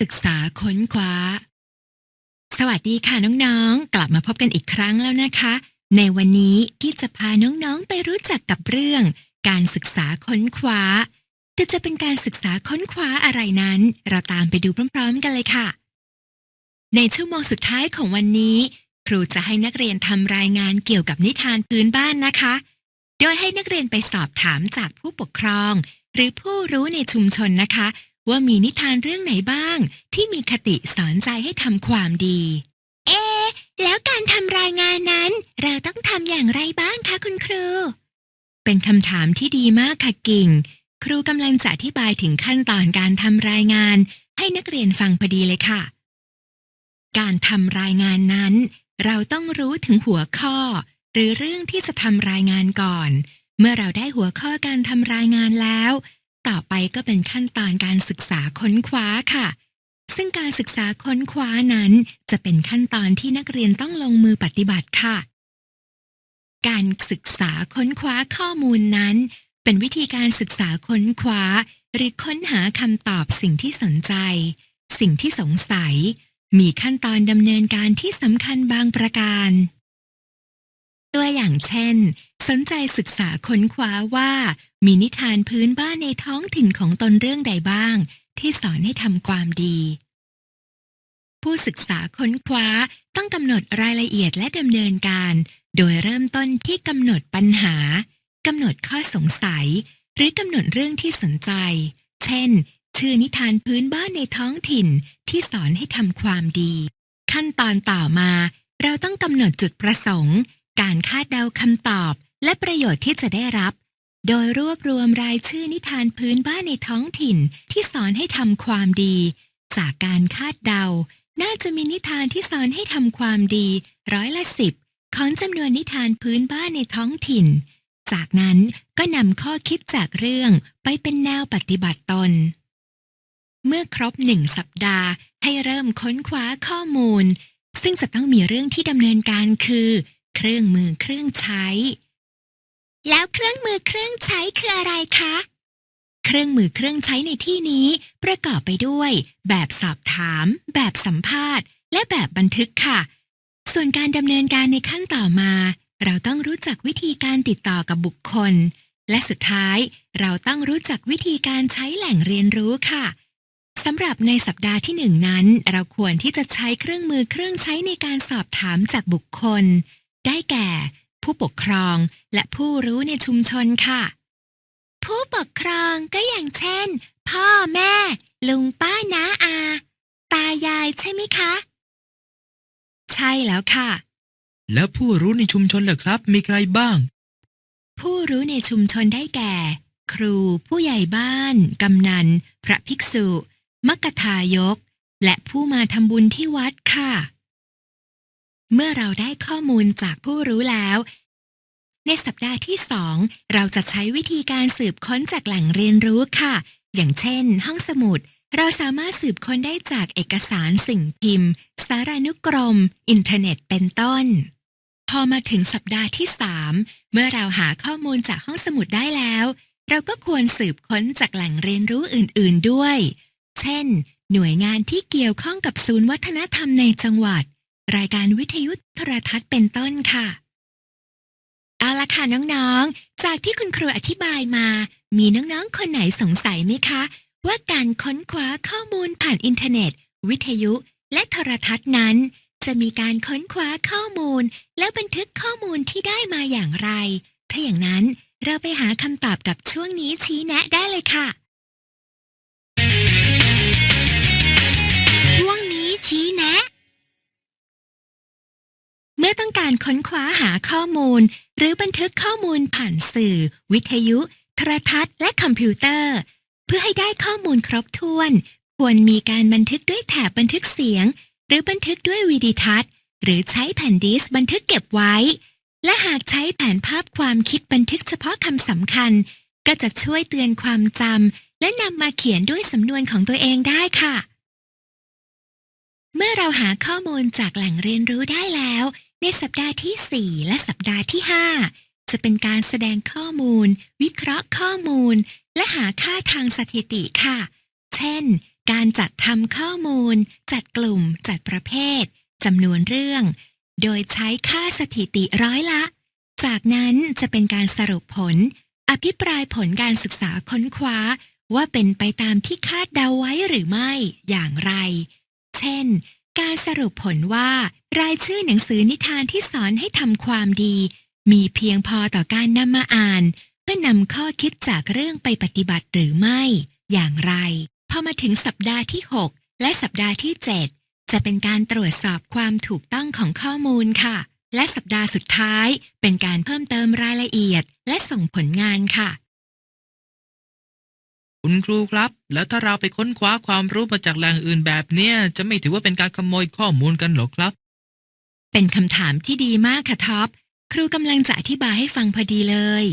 ศึกษาค้นคว้า สวัสดีค่ะน้องๆ กลับมาพบกันอีกครั้งแล้วนะคะ ในวันนี้พี่จะพาน้องๆไปรู้จักกับเรื่อง การศึกษาค้นคว้า แต่จะเป็นการศึกษาค้นคว้าอะไรนั้น เราตามไปดูพร้อม ๆ กันเลยค่ะ ในชั่วโมงสุดท้ายของวันนี้ ครูจะให้นักเรียนทำรายงานเกี่ยวกับนิทานพื้นบ้านนะคะ โดยให้นักเรียนไปสอบถามจากผู้ปกครอง หรือผู้รู้ในชุมชนนะคะ ว่ามีนิทานเรื่องไหนบ้าง ที่มีคติสอนใจให้ทำความดี เอแล้วการทำรายงานนั้น เราต้องทำอย่างไรบ้างคะคุณครู เป็นคำถามที่ดีมากค่ะกิ่ง ครูกำลังจะอธิบายถึงขั้นตอนการทำรายงาน ให้นักเรียนฟังพอดีเลยค่ะ การทำรายงานนั้น เราต้องรู้ถึงหัวข้อ หรือเรื่องที่จะทำรายงานก่อน เมื่อเราได้หัวข้อการทำรายงานแล้ว ต่อไปก็เป็นขั้นตอนการศึกษาค้นคว้าค่ะ ซึ่งการศึกษาค้นคว้านั้นจะเป็นขั้นตอนที่นักเรียนต้องลงมือปฏิบัติค่ะ การศึกษาค้นคว้าข้อมูลนั้น เป็นวิธีการศึกษาค้นคว้า หรือค้นหาคำตอบสิ่งที่สนใจ สิ่งที่สงสัย มีขั้นตอนดำเนินการที่สำคัญบางประการ ตัวอย่างเช่น สนใจศึกษาค้นคว้าว่า มีนิทานพื้นบ้านในท้องถิ่นของตนเรื่องใดบ้าง ที่สอนให้ทำความดี ผู้ศึกษาค้นคว้าต้องกำหนดรายละเอียดและดำเนินการ โดยเริ่มต้นที่กำหนดปัญหากำหนดข้อสงสัย หรือกำหนดเรื่องที่สนใจ เช่น ชื่อนิทานพื้นบ้านในท้องถิ่นที่สอนให้ทำความดี ขั้นตอนต่อมา เราต้องกำหนดจุดประสงค์ การคาดเดาคำตอบ และประโยชน์ที่จะได้รับ โดยรวบรวมรายชื่อนิทานพื้นบ้านในท้องถิ่นที่สอนให้ทำความดี จากการคาดเดา น่าจะมีนิทานที่สอนให้ทำความดี ร้อยละสิบของจำนวนนิทานพื้นบ้านในท้องถิ่น จากนั้นก็นำข้อคิดจากเรื่องไปเป็นแนวปฏิบัติตน เมื่อครบหนึ่งสัปดาห์ให้เริ่มค้นคว้าข้อมูล ซึ่งจะต้องมีเรื่องที่ดำเนินการคือ เครื่องมือเครื่องใช้ แล้วเครื่องมือเครื่องใช้คืออะไรคะ เครื่องมือเครื่องใช้ในที่นี้ประกอบไปด้วย แบบสอบถาม แบบสัมภาษณ์ และแบบบันทึกค่ะ ส่วนการดำเนินการในขั้นต่อมา เราต้องรู้จักวิธีการติดต่อกับบุคคล และสุดท้ายเราต้องรู้จักวิธีการใช้แหล่งเรียนรู้ค่ะสำหรับในสัปดาห์ที่หนึ่งนั้น เราควรที่จะใช้เครื่องมือเครื่องใช้ในการสอบถามจากบุคคล ได้แก่ ผู้ปกครองและผู้รู้ในชุมชนค่ะ ผู้ปกครองก็อย่างเช่น พ่อแม่ ลุงป้าน้าอา ตายายใช่ไหมคะ ใช่แล้วค่ะ แล้วผู้รู้ในชุมชนล่ะครับ มีใครบ้าง ผู้รู้ในชุมชนได้แก่ ครูผู้ใหญ่บ้าน กำนัน พระภิกษุ มักกทายก และผู้มาทำบุญที่วัดค่ะ เมื่อเราได้ข้อมูลจากผู้รู้แล้ว ในสัปดาห์ที่สองเราจะใช้วิธีการสืบค้นจากแหล่งเรียนรู้ค่ะ อย่างเช่น ห้องสมุด เราสามารถสืบค้นได้จากเอกสารสิ่งพิมพ์ สารานุกรม อินเทอร์เน็ตเป็นต้น พอมาถึงสัปดาห์ที่สามเมื่อเราหาข้อมูลจากห้องสมุดได้แล้ว เราก็ควรสืบค้นจากแหล่งเรียนรู้อื่น ๆด้วย เช่น หน่วยงานที่เกี่ยวข้องกับศูนย์วัฒนธรรมในจังหวัด รายการวิทยุโทรทัศน์เป็นต้นค่ะ เอาละค่ะน้องๆ จากที่คุณครูอธิบายมา มีน้องๆ คนไหนสงสัยไหมคะ ว่าการค้นคว้าข้อมูลผ่านอินเทอร์เน็ต วิทยุ และโทรทัศน์นั้น จะมีการค้นคว้าข้อมูล แล้วบันทึกข้อมูลที่ได้มาอย่างไร ถ้าอย่างนั้นเราไปหาคำตอบกับช่วงนี้ชี้แนะได้เลยค่ะ ช่วงนี้ชี้แนะ เมื่อต้องการค้นคว้าหาข้อมูล หรือบันทึกข้อมูลผ่านสื่อ วิทยุ โทรทัศน์ และคอมพิวเตอร์ เพื่อให้ได้ข้อมูลครบถ้วน ควรมีการบันทึกด้วยแถบบันทึกเสียง หรือบันทึกด้วยวิดีทัศน์ หรือใช้แผ่นดิสบันทึกเก็บไว้ และหากใช้แผนภาพความคิดบันทึกเฉพาะคำสำคัญ ก็จะช่วยเตือนความจำและนำมาเขียนด้วยสำนวนของตัวเองได้ค่ะ เมื่อเราหาข้อมูลจากแหล่งเรียนรู้ได้แล้ว ในสัปดาห์ที่ 4 และสัปดาห์ที่ 5 จะเป็นการแสดงข้อมูล วิเคราะห์ข้อมูล และหาค่าทางสถิติค่ะ เช่น การจัดทำข้อมูล จัดกลุ่ม จัดประเภทจำนวนเรื่อง โดยใช้ค่าสถิติร้อยละ จากนั้นจะเป็นการสรุปผล อภิปรายผลการศึกษาค้นคว้า ว่าเป็นไปตามที่คาดเดาไว้หรือไม่อย่างไร เช่น การสรุปผลว่า รายชื่อหนังสือนิทานที่สอนให้ทำความดี มีเพียงพอต่อการนำมาอ่าน เพื่อนำข้อคิดจากเรื่องไปปฏิบัติหรือไม่ อย่างไร พอมาถึงสัปดาห์ที่ 6 และสัปดาห์ที่ 7 จะเป็นการตรวจสอบความถูกต้องของข้อมูลค่ะ และสัปดาห์สุดท้าย เป็นการเพิ่มเติมรายละเอียด และส่งผลงานค่ะ คุณครูครับ แล้วถ้าเราไปค้นคว้าความรู้มาจากแหล่งอื่นแบบเนี้ยจะไม่ถือว่าเป็นการขโมยข้อมูลกันหรอครับ เป็นคำถามที่ดีมากค่ะท็อปครูกำลังจะอธิบายให้ฟังพอดีเลย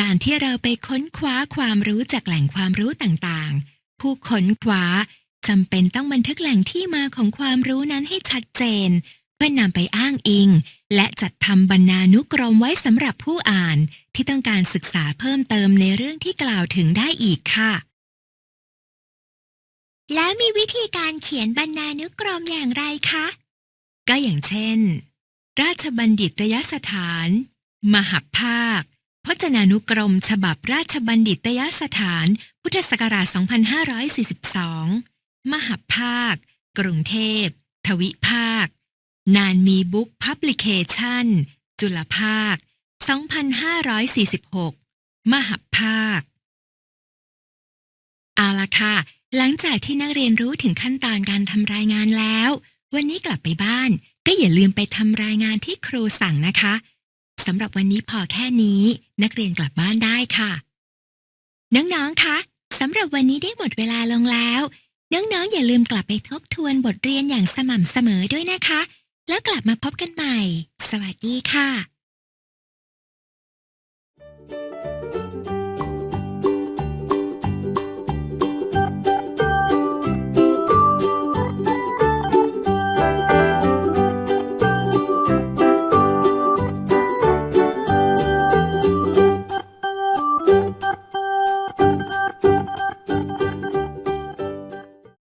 การที่เราไปค้นคว้าความรู้จากแหล่งความรู้ต่างๆ ผู้ค้นคว้าจำเป็นต้องบันทึกแหล่งที่มาของความรู้นั้นให้ชัดเจน พื่อนนำไปอ้างอิง และจัดทำบรรณานุกรมไว้สำหรับผู้อ่านที่ต้องการศึกษาเพิ่มเติมในเรื่องที่กล่าวถึงได้อีกค่ะ แล้วมีวิธีการเขียนบรรณานุกรมอย่างไรคะ ก็อย่างเช่น ราชบัณฑิตยสถาน มหภาค พจนานุกรม ฉบับราชบัณฑิตยสถาน พุทธศักราช 2542 มหภาค กรุงเทพ ทวิภาค นานมีบุ๊กพับลิเคชันจุลภาค 2546 มหภาค เอาละค่ะ หลังจากที่นักเรียนรู้ถึงขั้นตอนการทำรายงานแล้ว วันนี้กลับไปบ้าน ก็อย่าลืมไปทำรายงานที่ครูสั่งนะคะสำหรับวันนี้พอแค่นี้ นักเรียนกลับบ้านได้ค่ะ น้องๆ คะสำหรับวันนี้ได้หมดเวลาลงแล้ว น้องๆ อย่าลืมกลับไปทบทวนบทเรียนอย่างสม่ำเสมอด้วยนะคะ แล้วกลับมาพบกันใหม่ สวัสดีค่ะ